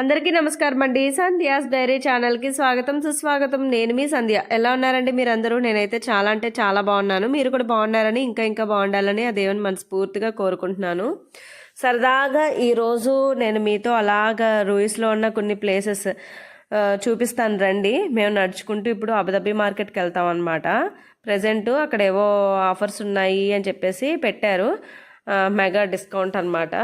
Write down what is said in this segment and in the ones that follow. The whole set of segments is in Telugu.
అందరికీ నమస్కారం అండి. సంధ్యాస్ డైరీ ఛానల్కి స్వాగతం సుస్వాగతం. నేను మీ సంధ్య. ఎలా ఉన్నారండి మీరందరూ? నేనైతే చాలా అంటే చాలా బాగున్నాను. మీరు కూడా బాగున్నారని ఇంకా ఇంకా బాగుండాలని ఆ దేవుని మనస్ఫూర్తిగా కోరుకుంటున్నాను. సరదాగా ఈరోజు నేను మీతో అలాగా రూయిస్లో ఉన్న కొన్ని ప్లేసెస్ చూపిస్తాను రండి. మేము నడుచుకుంటూ ఇప్పుడు అబుదాబి మార్కెట్కి వెళ్తాం అనమాట ప్రజెంట్ అక్కడ ఏవో ఆఫర్స్ ఉన్నాయి అని చెప్పేసి పెట్టారు. మెగా డిస్కౌంట్ అనమాట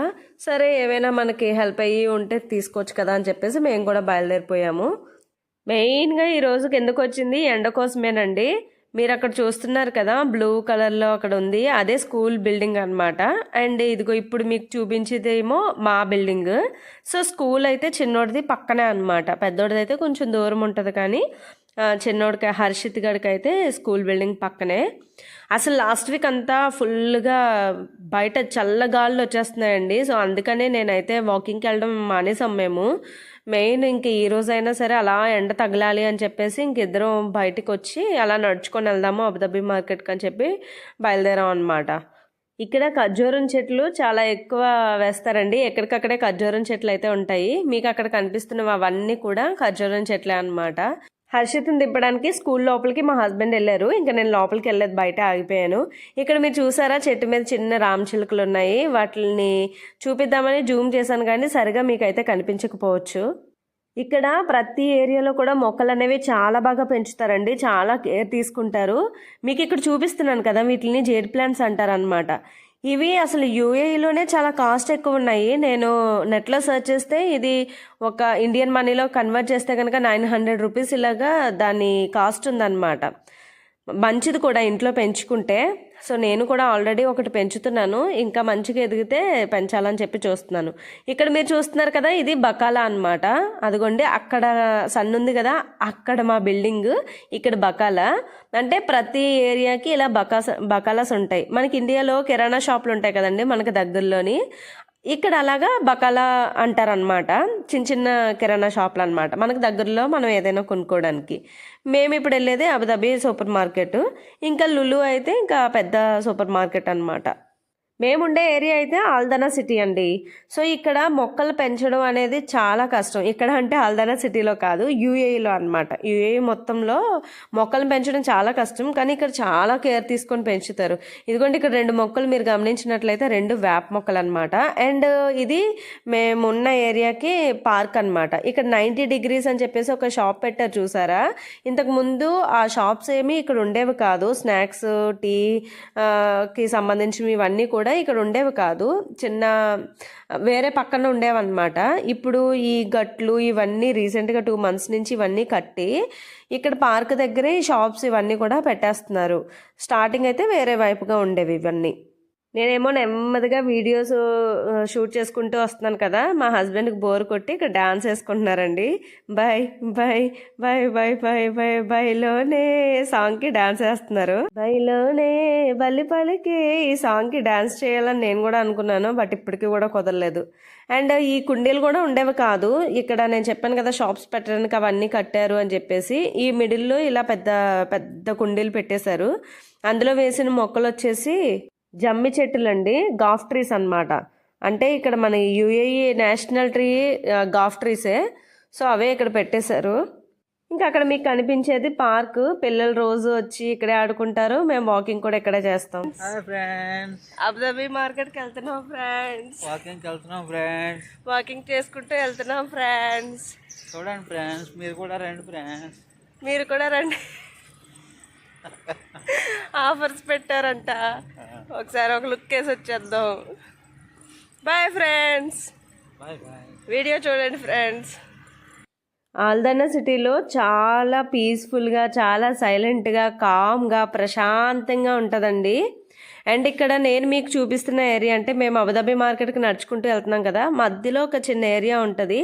సరే ఏవైనా మనకి హెల్ప్ అయ్యి ఉంటే తీసుకోవచ్చు కదా అని చెప్పేసి మేము కూడా బయలుదేరిపోయాము. మెయిన్గా ఈ రోజుకి ఎందుకు వచ్చింది? ఎండ కోసమేనండి. మీరు అక్కడ చూస్తున్నారు కదా బ్లూ కలర్లో అక్కడ ఉంది. అదే స్కూల్ బిల్డింగ్ అనమాట అండ్ ఇదిగో ఇప్పుడు మీకు చూపించేదేమో మా బిల్డింగ్. సో స్కూల్ అయితే చిన్నోడిది పక్కనే అనమాట పెద్దోడిది అయితే కొంచెం దూరం ఉంటుంది కానీ చిన్నోడికి హర్షిత్ గడికి అయితే స్కూల్ బిల్డింగ్ పక్కనే. అసలు లాస్ట్ వీక్ అంతా ఫుల్గా బయట చల్లగాళ్ళు వచ్చేస్తున్నాయండి. సో అందుకనే నేనైతే వాకింగ్కి వెళ్ళడం మానేసాం మేము. మెయిన్ ఇంక ఈ రోజైనా సరే అలా ఎండ తగలాలి అని చెప్పేసి ఇంక ఇద్దరం బయటికి వచ్చి అలా నడుచుకొని వెళ్దాము అబుదాబి మార్కెట్కి అని చెప్పి బయలుదేరాం అనమాట ఇక్కడ ఖర్జూరం చెట్లు చాలా ఎక్కువ వేస్తారండి. ఎక్కడికక్కడే ఖర్జూరం చెట్లు అయితే ఉంటాయి. మీకు అక్కడ కనిపిస్తున్నవి అవన్నీ కూడా ఖర్జూరం చెట్లే అనమాట హర్షిత్ని తిప్పడానికి స్కూల్ లోపలికి మా హస్బెండ్ వెళ్ళారు. ఇంకా నేను లోపలికి వెళ్ళేది బయట ఆగిపోయాను. ఇక్కడ మీరు చూసారా చెట్టు మీద చిన్న రామ్ చిలుకలు ఉన్నాయి. వాటిని చూపిద్దామని జూమ్ చేశాను కానీ సరిగా మీకైతే కనిపించకపోవచ్చు. ఇక్కడ ప్రతి ఏరియాలో కూడా మొక్కలు అనేవి చాలా బాగా పెంచుతారండి. చాలా కేర్ తీసుకుంటారు. మీకు ఇక్కడ చూపిస్తున్నాను కదా వీటిని జేడ్ ప్లాంట్స్ అంటారనమాట ఇవి అసలు యూఏఈలోనే చాలా కాస్ట్ ఎక్కువ ఉన్నాయి. నేను నెట్లో సెర్చ్ చేస్తే ఇది ఒక ఇండియన్ మనీలో కన్వర్ట్ చేస్తే కనుక నైన్ హండ్రెడ్ రూపీస్ ఇలాగా దాని కాస్ట్ ఉందన్నమాట. మంచిది కూడా ఇంట్లో పెంచుకుంటే. సో నేను కూడా ఆల్రెడీ ఒకటి పెంచుతున్నాను. ఇంకా మంచిగా ఎదిగితే పెంచాలని చెప్పి చూస్తున్నాను. ఇక్కడ మీరు చూస్తున్నారు కదా ఇది బకాలా అన్నమాట. అదిగోండి అక్కడ సన్నుంది ఉంది కదా అక్కడ మా బిల్డింగ్ ఇక్కడ బకాలా. అంటే ప్రతి ఏరియాకి ఇలా బకాస బకాలాస్ ఉంటాయి. మనకి ఇండియాలో కిరాణా షాపులు ఉంటాయి కదండి మనకి దగ్గరలోని. ఇక్కడ అలాగా బకాలా అంటారనమాట చిన్న చిన్న కిరాణా షాపులు అనమాట మనకు దగ్గరలో మనం ఏదైనా కొనుక్కోవడానికి. మేము ఇప్పుడు వెళ్ళేది అబుదాబి సూపర్ మార్కెట్. ఇంకా లులు అయితే ఇంకా పెద్ద సూపర్ మార్కెట్ అనమాట మేముండే ఏరియా అయితే ఆల్దనా సిటీ అండి. సో ఇక్కడ మొక్కలు పెంచడం అనేది చాలా కష్టం. ఇక్కడ అంటే ఆల్దనా సిటీలో కాదు యూఏఈలో అనమాట యూఏఈ మొత్తంలో మొక్కలు పెంచడం చాలా కష్టం. కానీ ఇక్కడ చాలా కేర్ తీసుకొని పెంచుతారు. ఇదిగోండి ఇక్కడ రెండు మొక్కలు మీరు గమనించినట్లయితే రెండు వేప మొక్కలు అనమాట అండ్ ఇది మేమున్న ఏరియాకి పార్క్ అనమాట ఇక్కడ నైంటీ డిగ్రీస్ అని చెప్పేసి ఒక షాప్ పెట్టారు చూసారా? ఇంతకు ముందు ఆ షాప్స్ ఏమి ఇక్కడ ఉండేవి కాదు. స్నాక్స్ టీ కి సంబంధించినవి ఇవన్నీ కూడా కూడా ఇక్కడ ఉండేవి కాదు. చిన్న వేరే పక్కన ఉండేవన్నమాట. ఇప్పుడు ఈ గట్లు ఇవన్నీ రీసెంట్గా టూ మంత్స్ నుంచి ఇవన్నీ కట్టి ఇక్కడ పార్క్ దగ్గరే ఈ షాప్స్ ఇవన్నీ కూడా పెట్టేస్తున్నారు. స్టార్టింగ్ అయితే వేరే వైపుగా ఉండేవి ఇవన్నీ. నేనేమో నెమ్మదిగా వీడియోస్ షూట్ చేసుకుంటూ వస్తున్నాను కదా మా హస్బెండ్కి బోర్ కొట్టి ఇక్కడ dance వేసుకుంటున్నారండి. Bye bye bye bye bye bye బైలోనే సాంగ్కి డాన్స్ వేస్తున్నారు. బైలోనే బల్లి పలికి ఈ సాంగ్కి డాన్స్ చేయాలని నేను కూడా అనుకున్నాను బట్ ఇప్పటికీ కూడా కుదరలేదు. అండ్ ఈ కుండీలు కూడా ఉండేవి కాదు ఇక్కడ నేను చెప్పాను కదా షాప్స్ పెట్టడానికి అవన్నీ కట్టారు అని చెప్పేసి ఈ మిడిల్లో ఇలా పెద్ద పెద్ద కుండీలు పెట్టేశారు. అందులో వేసిన మొక్కలు వచ్చేసి జమ్మి చెట్టులు అండి గాఫ్ ట్రీస్ అన్నమాట. అంటే ఇక్కడ మన యుఏఈ నేషనల్ ట్రీ గాఫ్ ట్రీసే సో అవే ఇక్కడ పెట్టేశారు. ఇంకా అక్కడ మీకు కనిపించేది పార్క్ పిల్లలు రోజు వచ్చి ఇక్కడే ఆడుకుంటారు. మేము వాకింగ్ కూడా ఇక్కడే చేస్తాం. అబుదాబి మార్కెట్కి వెళ్తున్నాం ఫ్రెండ్స్ వాకింగ్కి వెళ్తున్నాం ఫ్రెండ్స్ వాకింగ్ చేసుకుంటూ వెళ్తున్నాం ఫ్రెండ్స్ చూడండి ఫ్రెండ్స్ మీరు కూడా రండి ఫ్రెండ్స్ మీరు కూడా రండి. ఆఫర్స్ పెట్టారంట. ఒకసారి ఒక లుక్ వేసి వచ్చేద్దాం. బాయ్ ఫ్రెండ్స్ వీడియో చూడండి ఫ్రెండ్స్ ఆల్దన్న సిటీలో చాలా పీస్ఫుల్గా చాలా సైలెంట్గా కామ్గా ప్రశాంతంగా ఉంటుందండి. అండ్ ఇక్కడ నేను మీకు చూపిస్తున్న ఏరియా అంటే మేము అబుదాబి మార్కెట్కి నడుచుకుంటూ వెళ్తున్నాం కదా మధ్యలో ఒక చిన్న ఏరియా ఉంటుంది.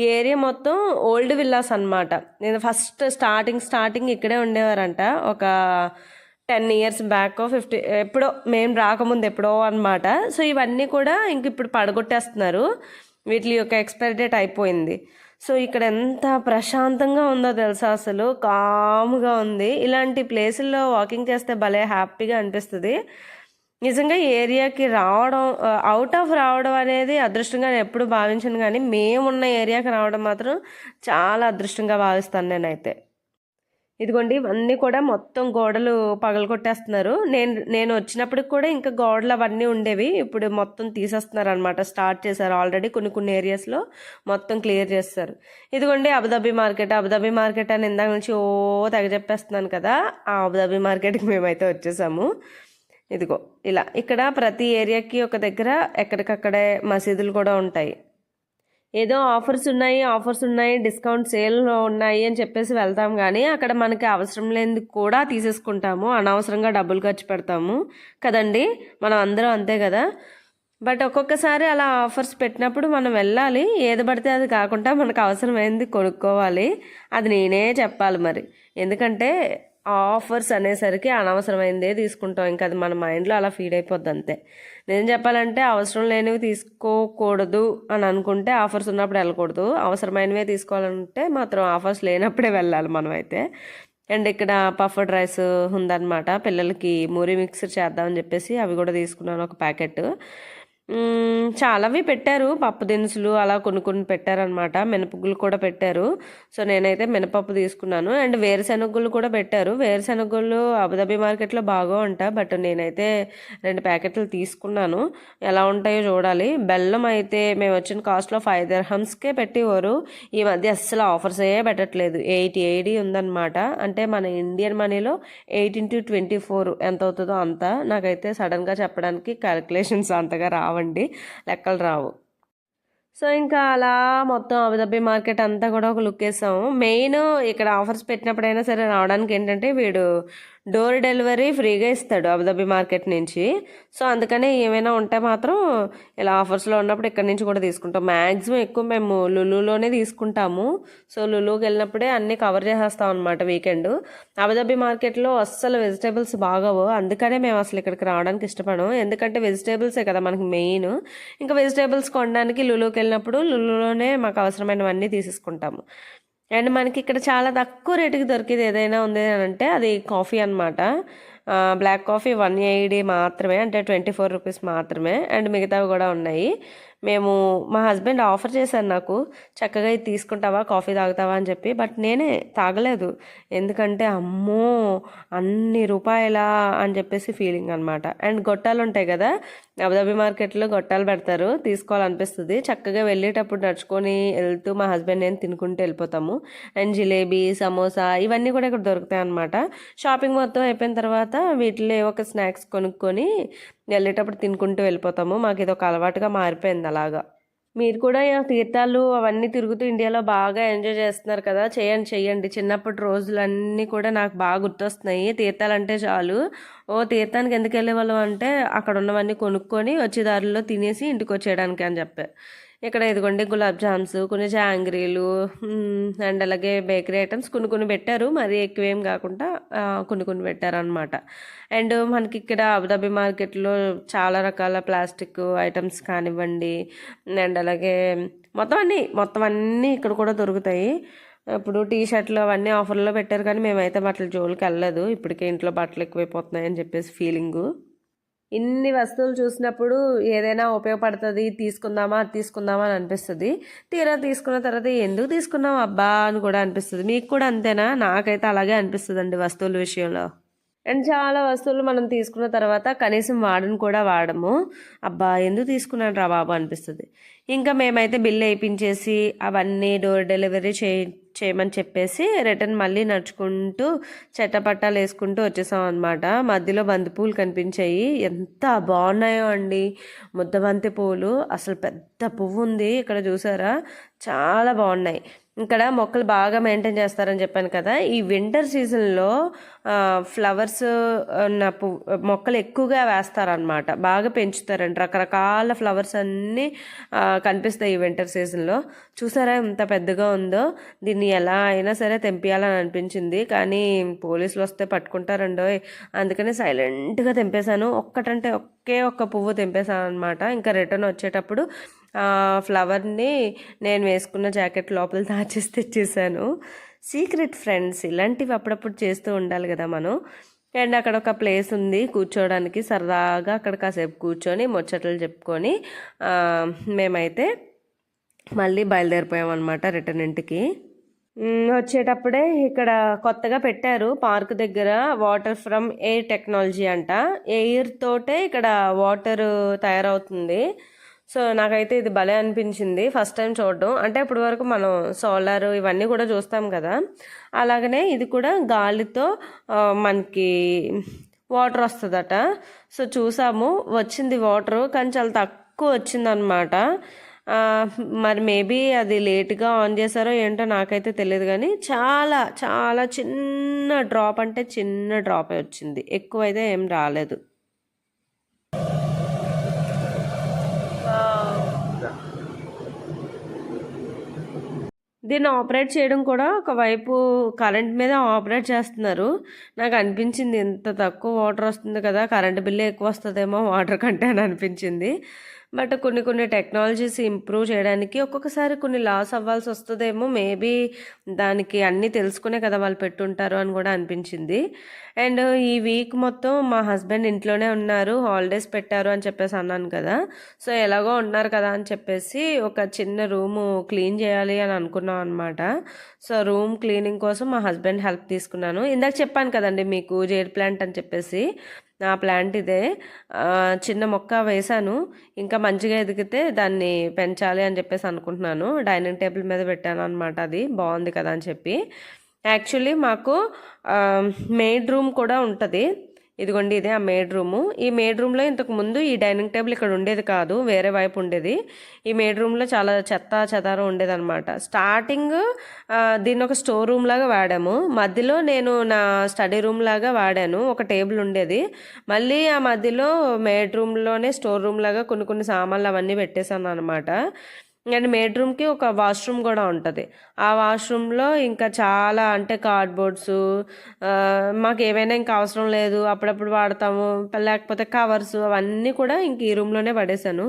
ఈ ఏరియా మొత్తం ఓల్డ్ విల్లాస్ అన్నమాట. నేను ఫస్ట్ స్టార్టింగ్ స్టార్టింగ్ ఇక్కడే ఉండేవారంట. ఒక టెన్ ఇయర్స్ బ్యాక్ ఫిఫ్టీ ఎప్పుడో మేము రాకముందు ఎప్పుడో అనమాట సో ఇవన్నీ కూడా ఇంక ఇప్పుడు పడగొట్టేస్తున్నారు. వీటి యొక్క ఎక్స్పైరీ డేట్ అయిపోయింది. సో ఇక్కడ ఎంత ప్రశాంతంగా ఉందో తెలుసా అసలు? కామ్గా ఉంది. ఇలాంటి ప్లేసుల్లో వాకింగ్ చేస్తే భలే హ్యాపీగా అనిపిస్తుంది. నిజంగా ఈ ఏరియాకి రావడం అవుట్ ఆఫ్ రావడం అనేది అదృష్టంగా నేను ఎప్పుడు భావించను కానీ మేమున్న ఏరియాకి రావడం మాత్రం చాలా అదృష్టంగా భావిస్తాను నేనైతే. ఇదిగోండి ఇవన్నీ కూడా మొత్తం గోడలు పగలగొట్టేస్తున్నారు. నేను నేను వచ్చినప్పటికి కూడా ఇంకా గోడలు అవన్నీ ఉండేవి. ఇప్పుడు మొత్తం తీసేస్తున్నారు అనమాట స్టార్ట్ చేశారు ఆల్రెడీ కొన్ని కొన్ని ఏరియాస్లో మొత్తం క్లియర్ చేస్తారు. ఇదిగోండి అబుదాబి మార్కెట్. అబుదాబి మార్కెట్ అని ఇందాక నుంచి ఓ తెగ చెప్పేస్తున్నాను కదా ఆ అబుదాబి మార్కెట్కి మేమైతే వచ్చేసాము. ఇదిగో ఇలా. ఇక్కడ ప్రతి ఏరియాకి ఒక దగ్గర ఎక్కడికక్కడే మసీదులు కూడా ఉంటాయి. ఏదో ఆఫర్స్ ఉన్నాయి ఆఫర్స్ ఉన్నాయి డిస్కౌంట్ సేల్ ఉన్నాయి అని చెప్పేసి వెళ్తాం కానీ అక్కడ మనకి అవసరం లేనిది కూడా తీసేసుకుంటాము. అనవసరంగా డబ్బులు ఖర్చు పెడతాము. కదండి? మనం అందరం అంతే కదా? బట్ ఒక్కొక్కసారి అలా ఆఫర్స్ పెట్టినప్పుడు మనం వెళ్ళాలి. ఏది పడితే అది కాకుండా మనకు అవసరమైంది కొనుక్కోవాలి. అది నేనే చెప్పాలి మరి. ఎందుకంటే ఆఫర్స్ అనేసరికి అనవసరమైందే తీసుకుంటాం. ఇంకా అది మన మైండ్లో అలా ఫీడ్ అయిపోద్ది అంతే. నేను చెప్పాలంటే అవసరం లేనివి తీసుకోకూడదు అని అనుకుంటే ఆఫర్స్ ఉన్నప్పుడు వెళ్ళకూడదు. అవసరమైనవే తీసుకోవాలంటే మాత్రం ఆఫర్స్ లేనప్పుడే వెళ్ళాలి మనం అయితే అండ్ ఇక్కడ పఫ్డ్ రైస్ ఉందన్నమాట. పిల్లలకి మూరీ మిక్సర్ చేద్దామని చెప్పేసి అవి కూడా తీసుకున్నాను ఒక ప్యాకెట్. చాలావి పెట్టారు. పప్పు దినుసులు అలా కొన్ని కొన్ని పెట్టారనమాట మినపగుళ్ళు కూడా పెట్టారు. సో నేనైతే మినపప్పు తీసుకున్నాను. అండ్ వేరుశెనగుళ్ళు కూడా పెట్టారు. వేరుశెనగుళ్ళు అబుదాబి మార్కెట్లో బాగా ఉంటా. బట్ నేనైతే రెండు ప్యాకెట్లు తీసుకున్నాను. ఎలా ఉంటాయో చూడాలి. బెల్లం అయితే మేము వచ్చిన కాస్ట్లో ఫైవ్ దర్హమ్స్కే పెట్టేవారు. ఈ మధ్య అస్సలు ఆఫర్స్ అయ్యే పెట్టట్లేదు. ఎయిటీ ఎయిటీ ఉందన్నమాట. అంటే మన ఇండియన్ మనీలో ఎయిట్ ఇంటూ ట్వంటీ ఫోర్ ఎంత అవుతుందో అంత. నాకైతే సడన్గా చెప్పడానికి క్యాలిక్యులేషన్స్ అంతగా రావండి. లెక్కలు రావు. సో ఇంకా అలా మొత్తం అబుదాబి మార్కెట్ అంతా కూడా ఒక లుక్ వేసాము. మెయిన్ ఇక్కడ ఆఫర్స్ పెట్టినప్పుడైనా సరే రావడానికి ఏంటంటే వీడు డోర్ డెలివరీ ఫ్రీగా ఇస్తాడు అబుదాబి మార్కెట్ నుంచి. సో అందుకనే ఏమైనా ఉంటే మాత్రం ఇలా ఆఫర్స్లో ఉన్నప్పుడు ఇక్కడ నుంచి కూడా తీసుకుంటాం. మ్యాక్సిమం ఎక్కువ మేము లులులోనే తీసుకుంటాము. సో లులుకి వెళ్ళినప్పుడే అన్నీ కవర్ చేసేస్తాం అనమాట వీకెండ్ అబుదాబి మార్కెట్లో అస్సలు వెజిటేబుల్స్ బాగోవు. అందుకనే మేము అసలు ఇక్కడికి రావడానికి ఇష్టపడము. ఎందుకంటే వెజిటేబుల్సే కదా మనకి మెయిన్ ఇంకా వెజిటేబుల్స్ కొనడానికి లులుకి వెళ్ళినప్పుడు లులులోనే మాకు అవసరమైనవన్నీ తీసేసుకుంటాము. అండ్ మనకి ఇక్కడ చాలా తక్కువ రేటుకి దొరికేది ఏదైనా ఉంది అని అంటే అది కాఫీ అనమాట బ్లాక్ కాఫీ వన్ ఎయిడీ మాత్రమే అంటే ట్వంటీ ఫోర్ రూపీస్ మాత్రమే అండ్ మిగతావి కూడా ఉన్నాయి. మేము మా హస్బెండ్ ఆఫర్ చేశారు నాకు చక్కగా ఇది తీసుకుంటావా కాఫీ తాగుతావా అని చెప్పి బట్ నేనే తాగలేదు. ఎందుకంటే అమ్మో అన్ని రూపాయలా అని చెప్పేసి ఫీలింగ్ అనమాట అండ్ గొట్టాలు ఉంటాయి కదా అబుదాబి మార్కెట్లో గొట్టాలు పెడతారు తీసుకోవాలనిపిస్తుంది. చక్కగా వెళ్ళేటప్పుడు నడుచుకొని వెళ్తూ మా హస్బెండ్ నేను తినుకుంటూ వెళ్ళిపోతాము. అండ్ జిలేబీ సమోసా ఇవన్నీ కూడా ఇక్కడ దొరుకుతాయి అనమాట షాపింగ్ మొత్తం అయిపోయిన తర్వాత వీటిలో ఏవో ఒక స్నాక్స్ కొనుక్కొని వెళ్ళేటప్పుడు తినుకుంటూ వెళ్ళిపోతాము. మాకు ఇది ఒక అలవాటుగా మారిపోయింది అలాగా. మీరు కూడా తీర్థాలు అవన్నీ తిరుగుతూ ఇండియాలో బాగా ఎంజాయ్ చేస్తున్నారు కదా. చేయండి చెయ్యండి చిన్నప్పటి రోజులన్నీ కూడా నాకు బాగా గుర్తొస్తున్నాయి. తీర్థాలు అంటే చాలు. ఓ తీర్థానికి ఎందుకు వెళ్ళేవాళ్ళం అంటే అక్కడ ఉన్నవన్నీ కొనుక్కొని వచ్చే దారిలో తినేసి ఇంటికి వచ్చేయడానికి అని చెప్పారు ఇక్కడ ఇదిగోండి గులాబ్ జామ్స్ కొన్ని జాంగ్రీలు అండ్ అలాగే బేకరీ ఐటమ్స్ కొన్ని కొన్ని పెట్టారు. మరి ఎక్కువేం కాకుండా కొన్ని కొన్ని పెట్టారు అనమాట అండ్ మనకి ఇక్కడ అబుదాబి మార్కెట్లో చాలా రకాల ప్లాస్టిక్ ఐటమ్స్ కానివ్వండి అండ్ అలాగే మొత్తం అన్నీ మొత్తం అన్నీ ఇక్కడ కూడా దొరుకుతాయి. ఇప్పుడు టీ షర్ట్లు అవన్నీ ఆఫర్లో పెట్టారు కానీ మేమైతే బట్టలు జోలికి వెళ్ళలేదు. ఇప్పటికే ఇంట్లో బట్టలు ఎక్కువైపోతున్నాయి అని చెప్పేసి ఫీలింగు ఇన్ని వస్తువులు చూసినప్పుడు ఏదైనా ఉపయోగపడుతుంది తీసుకుందామా అది తీసుకుందామా అని అనిపిస్తుంది. తీరా తీసుకున్న తర్వాత ఎందుకు తీసుకున్నాం అబ్బా అని కూడా అనిపిస్తుంది. మీకు కూడా అంతేనా? నాకైతే అలాగే అనిపిస్తుంది అండి వస్తువుల విషయంలో. అండ్ చాలా వస్తువులు మనం తీసుకున్న తర్వాత కనీసం వాడను కూడా వాడము. అబ్బా ఎందుకు తీసుకున్నాను రా బాబు అనిపిస్తుంది. ఇంకా మేమైతే బిల్ వేయించేసి అవన్నీ డోర్ డెలివరీ చే చేయమని చెప్పేసి రిటర్న్ మళ్ళీ నడుచుకుంటూ చెట్టపట్టాలు వేసుకుంటూ వచ్చేసాం అనమాట మధ్యలో బంతిపూలు కనిపించాయి. ఎంత బాగున్నాయో అండి. ముద్దబంతి పూలు అసలు పెద్ద పువ్వు ఉంది. ఇక్కడ చూసారా? చాలా బాగున్నాయి. ఇక్కడ మొక్కలు బాగా మెయింటైన్ చేస్తారని చెప్పాను కదా. ఈ వింటర్ సీజన్లో ఫ్లవర్స్ ఉన్న పువ్వు మొక్కలు ఎక్కువగా వేస్తారనమాట బాగా పెంచుతారండి రకరకాల ఫ్లవర్స్ అన్నీ కనిపిస్తాయి ఈ వింటర్ సీజన్లో చూసారా ఎంత పెద్దగా ఉందో? దీన్ని ఎలా అయినా సరే తెంపియాలని అనిపించింది. కానీ పోలీసులు వస్తే పట్టుకుంటారండో అందుకని సైలెంట్గా తెంపేశాను. ఒక్కటంటే ఒకే ఒక్క పువ్వు తెంపేశాను అనమాట ఇంకా రిటర్న్ వచ్చేటప్పుడు ఫ్లవర్ని నేను వేసుకున్న జాకెట్ లోపల దాచేసి తెచ్చేసాను. సీక్రెట్ ఫ్రెండ్స్ ఇలాంటివి అప్పుడప్పుడు చేస్తూ ఉండాలి కదా మనం. అండ్ అక్కడ ఒక ప్లేస్ ఉంది కూర్చోవడానికి సరదాగా అక్కడ కాసేపు కూర్చొని ముచ్చట్లు చెప్పుకొని మేమైతే మళ్ళీ బయలుదేరిపోయాం అనమాట రిటర్న్ ఇంటికి వచ్చేటప్పుడే ఇక్కడ కొత్తగా పెట్టారు. పార్క్ దగ్గర వాటర్ ఫ్రమ్ ఎయిర్ టెక్నాలజీ అంట. ఎయిర్ తోటే ఇక్కడ వాటర్ తయారవుతుంది. సో నాకైతే ఇది భలే అనిపించింది. ఫస్ట్ టైం చూడడం. అంటే ఇప్పటి వరకు మనం సోలార్ ఇవన్నీ కూడా చూస్తాం కదా. అలాగనే ఇది కూడా గాలితో మనకి వాటర్ వస్తుందట. సో చూసాము వచ్చింది వాటర్. కానీ చాలా తక్కువ వచ్చిందనమాట. ఆ, మరి మేబీ అది లేట్గా ఆన్ చేశారో ఏంటో నాకైతే తెలియదు కానీ చాలా చాలా చిన్న డ్రాప్ అంటే చిన్న డ్రాపే వచ్చింది. ఎక్కువ అయితే ఏం రాలేదు. దీన్ని ఆపరేట్ చేయడం కూడా ఒకవైపు కరెంట్ మీద ఆపరేట్ చేస్తున్నారు. నాకు అనిపించింది ఇంత తక్కువ వాటర్ వస్తుంది కదా కరెంట్ బిల్లు ఎక్కువ వస్తుందేమో వాటర్ కంటే అని అనిపించింది. బట్ కొన్ని కొన్ని టెక్నాలజీస్ ఇంప్రూవ్ చేయడానికి ఒక్కొక్కసారి కొన్ని లాస్ అవ్వాల్సి వస్తుందేమో. మేబీ దానికి అన్నీ తెలుసుకునే కదా వాళ్ళు పెట్టుంటారు అని కూడా అనిపించింది. అండ్ ఈ వీక్ మొత్తం మా హస్బెండ్ ఇంట్లోనే ఉన్నారు. హాలిడేస్ పెట్టారు అని చెప్పేసి అన్నాను కదా. సో ఎలాగో ఉన్నారు కదా అని చెప్పేసి ఒక చిన్న రూము క్లీన్ చేయాలి అని అనుకున్నాం అనమాట సో రూమ్ క్లీనింగ్ కోసం మా హస్బెండ్ హెల్ప్ తీసుకున్నాను. ఇందాక చెప్పాను కదండి మీకు జేడ్ ప్లాంట్ అని చెప్పేసి. నా ప్లాంట్ ఇదే. చిన్న మొక్క వేశాను. ఇంకా మంచిగా ఎదిగితే దాన్ని పెంచాలి అని చెప్పేసి అనుకుంటున్నాను. డైనింగ్ టేబుల్ మీద పెట్టాను అనమాట అది. బాగుంది కదా అని చెప్పి. యాక్చువల్లీ మాకు మెయిడ్ రూమ్ కూడా ఉంటుంది. ఇదిగోండి ఇదే ఆ మేడ్ రూము ఈ మేడ్ రూమ్లో ఇంతకు ముందు ఈ డైనింగ్ టేబుల్ ఇక్కడ ఉండేది కాదు వేరే వైపు ఉండేది. ఈ మేడ్ రూమ్లో చాలా చెత్త చెదారం ఉండేది అనమాట స్టార్టింగ్ దీన్ని ఒక స్టోర్ రూమ్ లాగా వాడాము. మధ్యలో నేను నా స్టడీ రూమ్ లాగా వాడాను. ఒక టేబుల్ ఉండేది. మళ్ళీ ఆ మధ్యలో మేడ్ రూమ్లోనే స్టోర్ రూమ్ లాగా కొన్ని కొన్ని సామాన్లు అవన్నీ పెట్టేశాను అనమాట అండ్ బెడ్ రూమ్కి ఒక వాష్రూమ్ కూడా ఉంటుంది. ఆ వాష్రూమ్లో ఇంకా చాలా అంటే కార్డ్బోర్డ్స్ మాకు ఏమైనా ఇంకా అవసరం లేదు అప్పుడప్పుడు వాడతాము లేకపోతే కవర్స్ అవన్నీ కూడా ఇంక ఈ రూమ్లోనే పడేశాను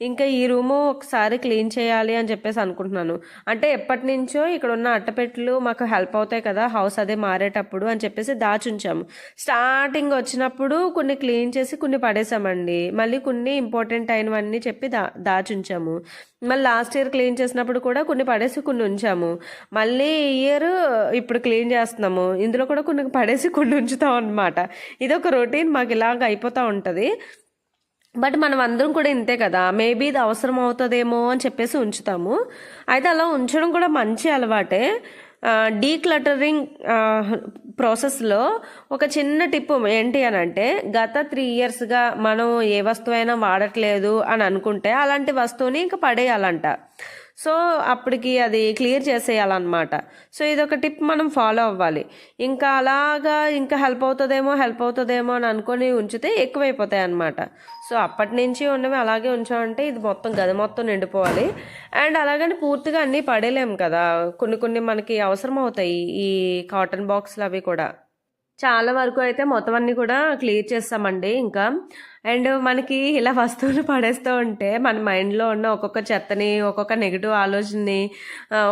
ఇంకా ఈ రూము ఒకసారి క్లీన్ చేయాలి అని చెప్పేసి అనుకుంటున్నాను. అంటే ఎప్పటి నుంచో ఇక్కడ ఉన్న అట్టపెట్టెలు మాకు హెల్ప్ అవుతాయి కదా హౌస్ అదే మారేటప్పుడు అని చెప్పేసి దాచుంచాము. స్టార్టింగ్ వచ్చినప్పుడు కొన్ని క్లీన్ చేసి కొన్ని పడేసామండి. మళ్ళీ కొన్ని ఇంపార్టెంట్ అయినవన్నీ చెప్పి దా దాచుంచాము. మళ్ళీ లాస్ట్ ఇయర్ క్లీన్ చేసినప్పుడు కూడా కొన్ని పడేసి కొన్ని ఉంచాము. మళ్ళీ ఈ ఇయర్ ఇప్పుడు క్లీన్ చేస్తున్నాము. ఇందులో కూడా కొన్ని పడేసి కొన్ని ఉంచుతాం అనమాట ఇది ఒక రొటీన్ మాకు ఇలాగ అయిపోతూ ఉంటుంది. బట్ మనం అందరం కూడా ఇంతే కదా. మేబీ ఇది అవసరం అవుతుందేమో అని చెప్పేసి ఉంచుతాము. అయితే అలా ఉంచడం కూడా మంచి అలవాటే. డీక్లటరింగ్ ప్రాసెస్లో ఒక చిన్న టిప్ ఏంటి అని అంటే గత త్రీ ఇయర్స్గా మనం ఏ వస్తువైనా వాడట్లేదు అని అనుకుంటే అలాంటి వస్తువుని ఇంకా పడేయాలంట. సో అప్పటికి అది క్లియర్ చేసేయాలన్నమాట. సో ఇదొక టిప్ మనం ఫాలో అవ్వాలి. ఇంకా అలాగా ఇంకా హెల్ప్ అవుతుందేమో హెల్ప్ అవుతుందేమో అని అనుకొని ఉంచితే ఎక్కువైపోతాయి అన్నమాట సో అప్పటి నుంచి ఉన్నవి అలాగే ఉంచామంటే ఇది మొత్తం గది మొత్తం నిండిపోవాలి. అండ్ అలాగని పూర్తిగా అన్నీ పడేలేము కదా. కొన్ని కొన్ని మనకి అవసరం అవుతాయి ఈ కాటన్ బాక్స్లు అవి కూడా. చాలా వరకు అయితే మొత్తం అన్నీ కూడా క్లియర్ చేస్తామండి ఇంకా. అండ్ మనకి ఇలా వస్తువులు పడేస్తూ ఉంటే మన మైండ్లో ఉన్న ఒక్కొక్క చెత్తని ఒక్కొక్క నెగిటివ్ ఆలోచనని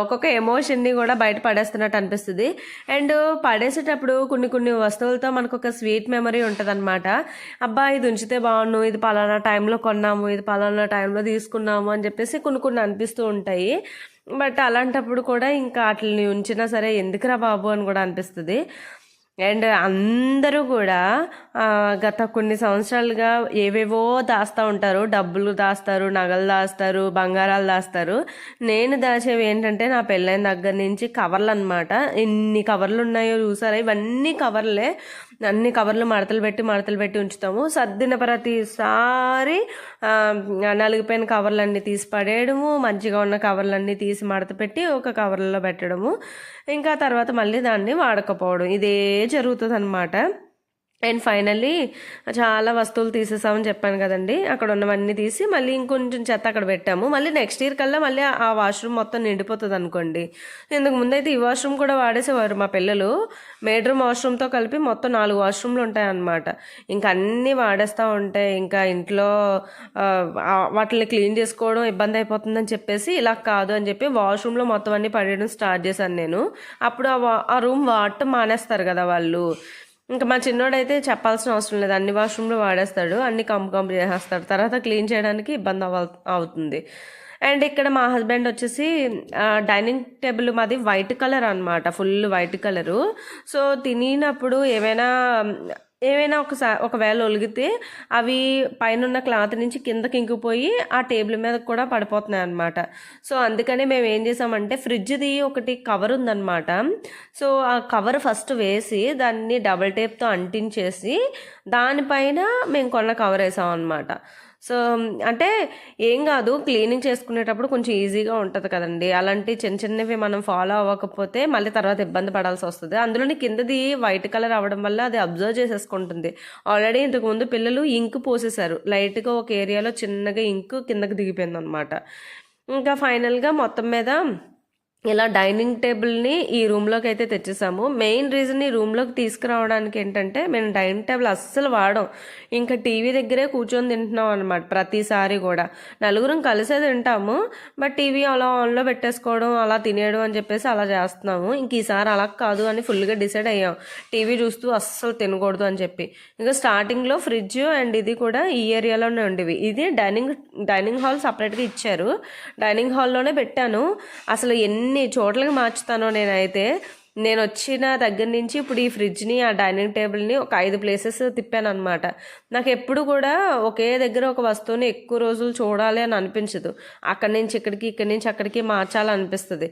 ఒక్కొక్క ఎమోషన్ని కూడా బయట పడేస్తున్నట్టు అనిపిస్తుంది. అండ్ పడేసేటప్పుడు కొన్ని కొన్ని వస్తువులతో మనకు ఒక స్వీట్ మెమరీ ఉంటుంది అబ్బా ఇది ఉంచితే బాగుండు ఇది పలానా టైంలో కొన్నాము ఇది పలానా టైంలో తీసుకున్నాము అని చెప్పేసి కొన్ని కొన్ని అనిపిస్తూ ఉంటాయి. బట్ అలాంటప్పుడు కూడా ఇంకా వాటిని ఉంచినా సరే ఎందుకురా బాబు అని కూడా అనిపిస్తుంది. అండ్ అందరూ కూడా గత కొన్ని సంవత్సరాలుగా ఏవేవో దాస్తూ ఉంటారు. డబ్బులు దాస్తారు నగలు దాస్తారు బంగారాలు దాస్తారు. నేను దాచేవి ఏంటంటే నా పెళ్ళైన దగ్గర నుంచి కవర్లు అనమాట ఎన్ని కవర్లు ఉన్నాయో చూసారా? ఇవన్నీ కవర్లే. అన్ని కవర్లు మడతలు పెట్టి మడతలు పెట్టి ఉంచుతాము. సర్దిన ప్రతిసారి నలిగిపోయిన కవర్లన్నీ తీసి పడేయడము మంచిగా ఉన్న కవర్లన్నీ తీసి మడత పెట్టి ఒక కవర్లో పెట్టడము. ఇంకా తర్వాత మళ్ళీ దాన్ని వాడకపోవడం. ఇదే జరుగుతుంది అనమాట అండ్ ఫైనల్లీ చాలా వస్తువులు తీసేసామని చెప్పాను కదండి. అక్కడ ఉన్నవన్నీ తీసి మళ్ళీ ఇంకొంచెం చెత్త అక్కడ పెట్టాము. మళ్ళీ నెక్స్ట్ ఇయర్ కల్లా మళ్ళీ ఆ వాష్రూమ్ మొత్తం నిండిపోతుంది అనుకోండి. ఇందుకు ముందైతే ఈ వాష్రూమ్ కూడా వాడేసేవారు మా పిల్లలు. మేడ్రూమ్ వాష్రూమ్తో కలిపి మొత్తం నాలుగు వాష్రూమ్లు ఉంటాయన్నమాట. ఇంకా అన్నీ వాడేస్తూ ఉంటే ఇంకా ఇంట్లో వాటిని క్లీన్ చేసుకోవడం ఇబ్బంది అయిపోతుందని చెప్పేసి ఇలా కాదు అని చెప్పి వాష్రూమ్లో మొత్తం అన్నీ పడేయడం స్టార్ట్ చేశాను నేను. అప్పుడు ఆ వా- ఆ రూమ్ వాడటం మానేస్తారు కదా వాళ్ళు. ఇంకా మా చిన్నోడైతే చెప్పాల్సిన అవసరం లేదు. అన్ని వాష్రూమ్లు వాడేస్తాడు. అన్ని కంపు కంపు చేసేస్తాడు. తర్వాత క్లీన్ చేయడానికి ఇబ్బంది అవ అవుతుంది. అండ్ ఇక్కడ మా హస్బెండ్ వచ్చేసి డైనింగ్ టేబుల్ మాది వైట్ కలర్ అన్నమాట. ఫుల్ వైట్ కలరు సో తినినప్పుడు ఏమైనా ఏమైనా ఒకసారి ఒకవేళ ఒలిగితే అవి పైన ఉన్న క్లాత్ నుంచి కిందకి ఇంకిపోయి ఆ టేబుల్ మీద కూడా పడిపోతున్నాయి అనమాట సో అందుకనే మేము ఏం చేసామంటే ఫ్రిడ్జ్ది ఒకటి కవర్ ఉందన్నమాట. సో ఆ కవర్ ఫస్ట్ వేసి దాన్ని డబల్ టేప్తో అంటించేసి దానిపైన మేము కొన్న కవర్ వేసాం అనమాట సో అంటే ఏం కాదు క్లీనింగ్ చేసుకునేటప్పుడు కొంచెం ఈజీగా ఉంటుంది కదండి. అలాంటి చిన్న చిన్నవి మనం ఫాలో అవ్వకపోతే మళ్ళీ తర్వాత ఇబ్బంది పడాల్సి వస్తుంది. అందులోని కిందది వైట్ కలర్ అవ్వడం వల్ల అది అబ్జర్వ్ చేసేసుకుంటుంది. ఆల్రెడీ ఇంతకుముందు పిల్లలు ఇంక్ పోసేశారు. లైట్గా ఒక ఏరియాలో చిన్నగా ఇంక్ కిందకి దిగిపోయింది అనమాట ఇంకా ఫైనల్గా మొత్తం మీద ఇలా డైనింగ్ టేబుల్ని ఈ రూమ్లోకి అయితే తెచ్చేసాము. మెయిన్ రీజన్ ఈ రూమ్లోకి తీసుకురావడానికి ఏంటంటే మేము డైనింగ్ టేబుల్ అస్సలు వాడం. ఇంకా టీవీ దగ్గరే కూర్చొని తింటున్నాం అనమాట ప్రతిసారి కూడా. నలుగురం కలిసే తింటాము. బట్ టీవీ అలా ఆన్లో పెట్టేసుకోవడం అలా తినేయడం అని చెప్పేసి అలా చేస్తున్నాము. ఇంక ఈసారి అలా కాదు అని ఫుల్గా డిసైడ్ అయ్యాం. టీవీ చూస్తూ అస్సలు తినకూడదు అని చెప్పి. ఇంకా స్టార్టింగ్లో ఫ్రిడ్జ్ అండ్ ఇది కూడా ఈ ఏరియాలోనే ఉండేవి. ఇది డైనింగ్ డైనింగ్ హాల్ సపరేట్గా ఇచ్చారు. డైనింగ్ హాల్లోనే పెట్టాను. అసలు ఎన్ని చోట్లకి మార్చుతానో నేనైతే నేను వచ్చిన దగ్గర నుంచి ఇప్పుడు ఈ ఫ్రిడ్జ్ని ఆ డైనింగ్ టేబుల్ని ఒక ఐదు ప్లేసెస్ తిప్పాను అనమాట నాకు ఎప్పుడు కూడా ఒకే దగ్గర ఒక వస్తువుని ఎక్కువ రోజులు చూడాలి అని అనిపించదు. అక్కడి నుంచి ఇక్కడికి ఇక్కడి నుంచి అక్కడికి మార్చాలనిపిస్తుంది.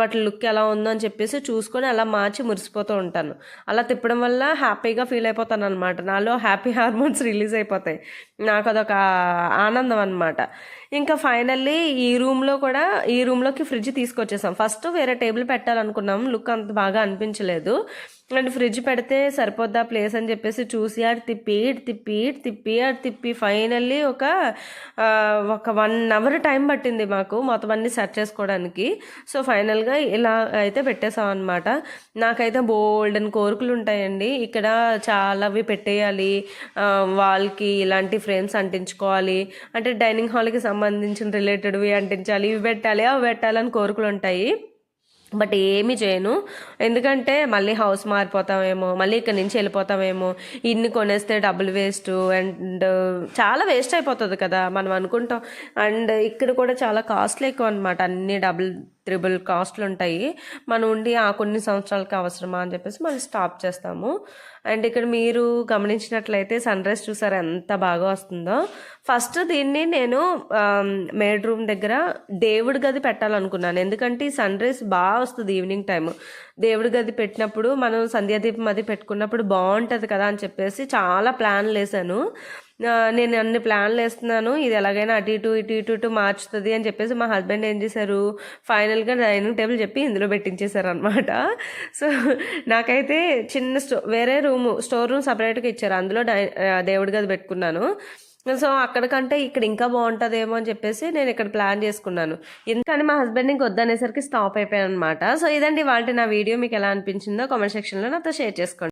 వాటి లుక్ ఎలా ఉందో అని చెప్పేసి చూసుకొని అలా మార్చి మురిసిపోతూ ఉంటాను. అలా తిప్పడం వల్ల హ్యాపీగా ఫీల్ అయిపోతాను అనమాట నాలో హ్యాపీ హార్మోన్స్ రిలీజ్ అయిపోతాయి. నాకు అదొక ఆనందం అనమాట ఇంకా ఫైనల్లీ ఈ రూమ్లో కూడా ఈ రూమ్లోకి ఫ్రిడ్జ్ తీసుకొచ్చేసాం. ఫస్ట్ వేరే టేబుల్ పెట్టాలనుకున్నాం. లుక్ అంత బాగా అనిపించలేదు. అండ్ ఫ్రిడ్జ్ పెడితే సరిపోద్దా ప్లేస్ అని చెప్పేసి చూసి ఆడు తిప్పి ఇటు తిప్పి ఇటు తిప్పి ఆడు తిప్పి ఫైనల్లీ ఒక ఒక వన్ అవర్ టైం పట్టింది మాకు మొత్తం అన్ని సెర్చ్ చేసుకోవడానికి. సో ఫైనల్గా ఇలా అయితే పెట్టేసాం అనమాట నాకైతే బోల్డెన్ కోరికలు ఉంటాయండి. ఇక్కడ చాలా అవి పెట్టేయాలి. వాల్కి ఇలాంటి ఫ్రేమ్స్ అంటించుకోవాలి. అంటే డైనింగ్ హాల్కి సంబంధించిన రిలేటెడ్వి అంటించాలి. ఇవి పెట్టాలి అవి పెట్టాలని కోరికలు ఉంటాయి. బట్ ఏమీ చేయను. ఎందుకంటే మళ్ళీ హౌస్ మారిపోతామేమో మళ్ళీ ఇక్కడ నుంచి వెళ్ళిపోతామేమో ఇన్ని కొనేస్తే డబ్బులు వేస్ట్ అండ్ చాలా వేస్ట్ అయిపోతుంది కదా మనం అనుకుంటాం. అండ్ ఇక్కడ కూడా చాలా కాస్ట్లీ ఎక్కువ అనమాట అన్ని డబుల్ త్రిబుల్ కాస్ట్లు ఉంటాయి. మనం ఉండి ఆ కొన్ని సంవత్సరాలకి అవసరమా? అని చెప్పేసి మనం స్టాప్ చేస్తాము. అండ్ ఇక్కడ మీరు గమనించినట్లయితే సన్ రైజ్ చూసారు ఎంత బాగా వస్తుందో. ఫస్ట్ దీన్ని నేను మేడ్ రూమ్ దగ్గర దేవుడి గది పెట్టాలనుకున్నాను. ఎందుకంటే ఈ సన్ రైజ్ బాగా వస్తుంది ఈవినింగ్ టైం దేవుడి గది పెట్టినప్పుడు మనం సంధ్యాదీపం అది పెట్టుకున్నప్పుడు బాగుంటుంది కదా అని చెప్పేసి చాలా ప్లాన్లు వేసాను నేను అన్ని ప్లాన్లు వేస్తున్నాను. ఇది ఎలాగైనా అటు ఇటు ఇటు ఇటు ఇటు మార్చుతుంది అని చెప్పేసి మా హస్బెండ్ ఏం చేశారు? ఫైనల్గా డైనింగ్ టేబుల్ చెప్పి ఇందులో పెట్టించేశారు అనమాట సో నాకైతే చిన్న స్టో వేరే రూము స్టోర్ రూమ్ సపరేట్గా ఇచ్చారు. అందులో డై దేవుడి గది పెట్టుకున్నాను. సో అక్కడికంటే ఇక్కడ ఇంకా బాగుంటుందేమో అని చెప్పేసి నేను ఇక్కడ ప్లాన్ చేసుకున్నాను. ఎందుకని మా హస్బెండ్ ఇంక వద్దనేసరికి స్టాప్ అయిపోయాను అనమాట సో ఇదండి వాళ్ళ నా వీడియో. మీకు ఎలా అనిపించిందో కామెంట్ సెక్షన్లో నాతో షేర్ చేసుకోండి.